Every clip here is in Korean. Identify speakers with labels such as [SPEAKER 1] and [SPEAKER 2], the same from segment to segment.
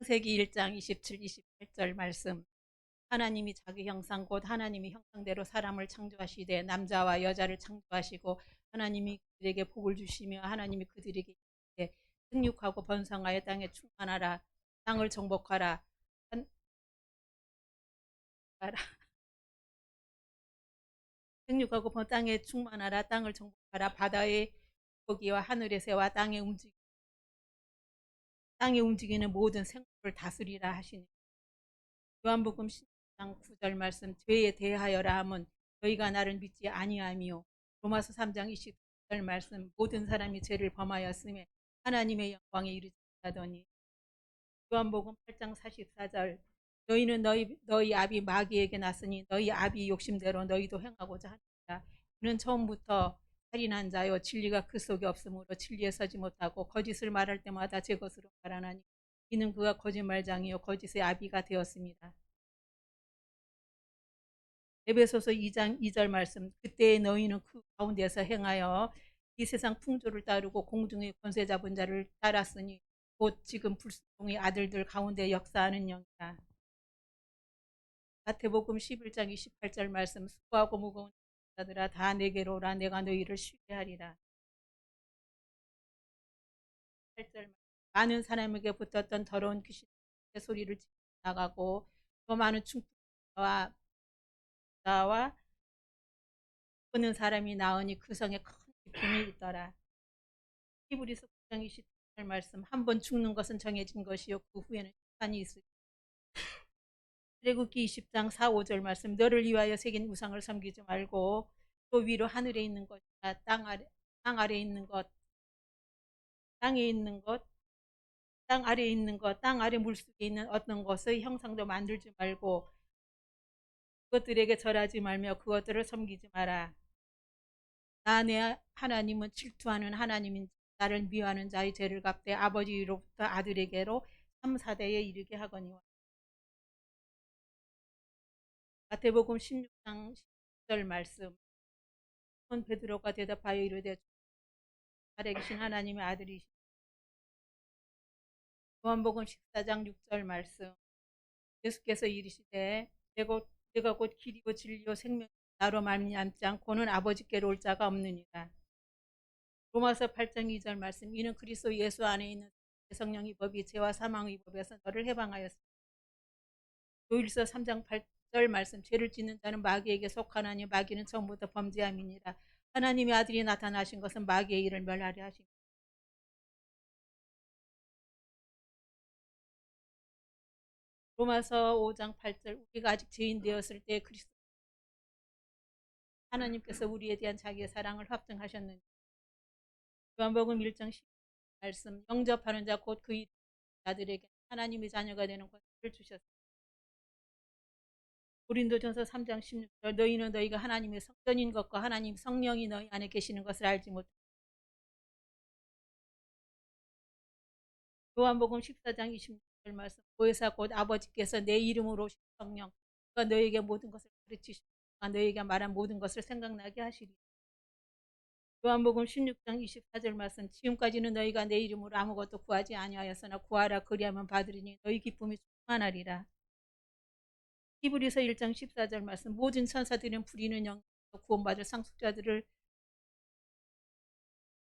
[SPEAKER 1] 창세기 1장 27, 28절 말씀. 하나님이 자기 형상 곧 하나님이 형상대로 사람을 창조하시되 남자와 여자를 창조하시고 하나님이 그들에게 복을 주시며 하나님이 그들에게 생육하고 번성하여 땅에 충만하라. 땅을 정복하라. 생육하고 번- 땅에 충만하라. 땅을 정복하라. 바다의 고기와 하늘의 새와 땅에 움직 땅에 움직이는 모든 생물을 다스리라 하시니 요한복음 10장 9절 말씀 죄에 대하여라 함은 너희가 나를 믿지 아니하미요. 로마서 3장 20절 말씀 모든 사람이 죄를 범하였음에 하나님의 영광에 이르지 못하더니. 요한복음 8장 44절 너희는 너희 너희 아비 마귀에게 났으니 너희 아비 욕심대로 너희도 행하고자 하니라. 그는 처음부터 살인한 자요 진리가 그 속에 없으므로 진리에 서지 못하고 거짓을 말할 때마다 제 것으로 말하나니 이는 그가 거짓말장이요 거짓의 아비가 되었습니다. 에베소서 2장 2절 말씀 그때에 너희는 그 가운데서 행하여 이 세상 풍조를 따르고 공중의 권세 잡은 자를 따랐으니 곧 지금 불순종의 아들들 가운데 역사하는 영이다. 마태복음 11장 28절 말씀 수고하고 무거운 자들아 다 내게로 오라 내가 너희를 쉬게 하리라. 8절 많은 사람에게 붙었던 더러운 귀신의 소리를 나가고 또 많은 충동자와 자와 보는 사람이 나으니 그 성에 큰 기쁨이 있더라. 히브리서 9장 20절 말씀 한 번 죽는 것은 정해진 것이요 그 후에는 심판이 있으리. 출애굽기 20장 4, 5절 말씀 너를 위하여 새긴 우상을 섬기지 말고 또 위로 하늘에 있는 것이나 땅 아래 땅 아래 있는 것 땅에 있는 것 땅 아래에 있는 것, 땅 아래 물속에 있는 어떤 것의 형상도 만들지 말고 그것들에게 절하지 말며 그것들을 섬기지 마라. 나 내 하나님은 질투하는 하나님인 나를 미워하는 자의 죄를 갚되 아버지로부터 아들에게로 3, 4대에 이르게 하거니와. 마태복음 16장 10절 말씀. 은 베드로가 대답하여 이르되 아래 계신 하나님의 아들이시 요한복음 14장 6절 말씀. 예수께서 이르시되 내가, 내가 곧 길이요 진리요 생명 나로 말미암지 않고는 아버지께로 올 자가 없느니라. 로마서 8장 2절 말씀. 이는 그리스도 예수 안에 있는 성령의 법이 죄와 사망의 법에서 너를 해방하였습니다. 요일서 3장 8 절 말씀. 죄를 짓는 자는 마귀에게 속하나니 마귀는 처음부터 범죄함이니라. 하나님의 아들이 나타나신 것은 마귀의 일을 멸하려 하십니다. 로마서 5장 8절 우리가 아직 죄인 되었을 때 그리스도 하나님께서 우리에 대한 자기의 사랑을 확증하셨느니 요한복음 1장 10 말씀 영접하는 자 곧그 자들에게 하나님의 자녀가 되는 것을 주셨습니다. 고린도전서 3장 16절 너희는 너희가 하나님의 성전인 것과 하나님 성령이 너희 안에 계시는 것을 알지 못 요한복음 14장 26절 말씀 보혜사 곧 아버지께서 내 이름으로 오신 성령 그가 너에게 모든 것을 가르치시고 너에게 말한 모든 것을 생각나게 하시리 요한복음 16장 24절 말씀 지금까지는 너희가 내 이름으로 아무것도 구하지 아니하였으나 구하라 그리하면 받으리니 너희 기쁨이 충만하리라 히브리서 1장 14절 말씀 모든 천사들은 부리는 영 구원받을 상속자들을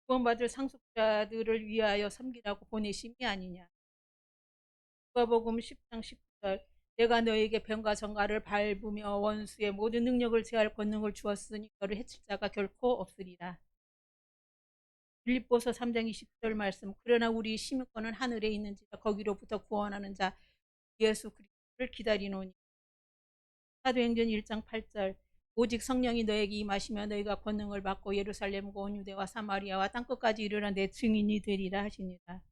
[SPEAKER 1] 구원받을 상속자들을 위하여 섬기라고 보내심이 아니냐. 누가복음 10장 10절 내가 너에게 병과 정가를 밟으며 원수의 모든 능력을 제할 권능을 주었으니 너를 해칠 자가 결코 없으리라. 빌립보서 3장 20절 말씀 그러나 우리 심유권은 하늘에 있는지라 거기로부터 구원하는 자 예수 그리스도를 기다리노니 사도행전 1장 8절 오직 성령이 너에게 임하시며 너희가 권능을 받고 예루살렘과 온 유대와 사마리아와 땅끝까지 이르러 내 증인이 되리라 하시니라.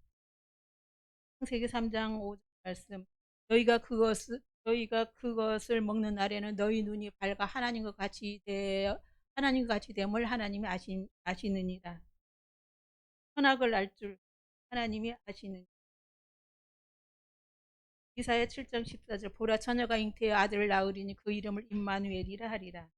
[SPEAKER 1] 세기 3장 5절 말씀 너희가 그것을 너희가 그것을 먹는 날에는 너희 눈이 밝아 하나님과 같이 되어 하나님과 같이 됨을 하나님이 아시, 아시느니라. 선악을 알 줄 하나님이 아시느니라. 이사야 7장 14절 보라 처녀가 잉태의 아들을 낳으리니 그 이름을 임마누엘이라 하리라.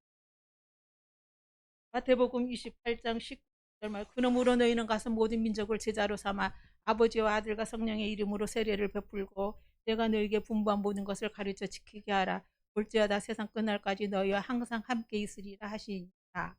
[SPEAKER 1] 마태복음 28장 19절 말 그러므로 너희는 가서 모든 민족을 제자로 삼아 아버지와 아들과 성령의 이름으로 세례를 베풀고 내가 너에게 분부한 모든 것을 가르쳐 지키게 하라. 볼지어다 세상 끝날까지 너희와 항상 함께 있으리라 하시니라.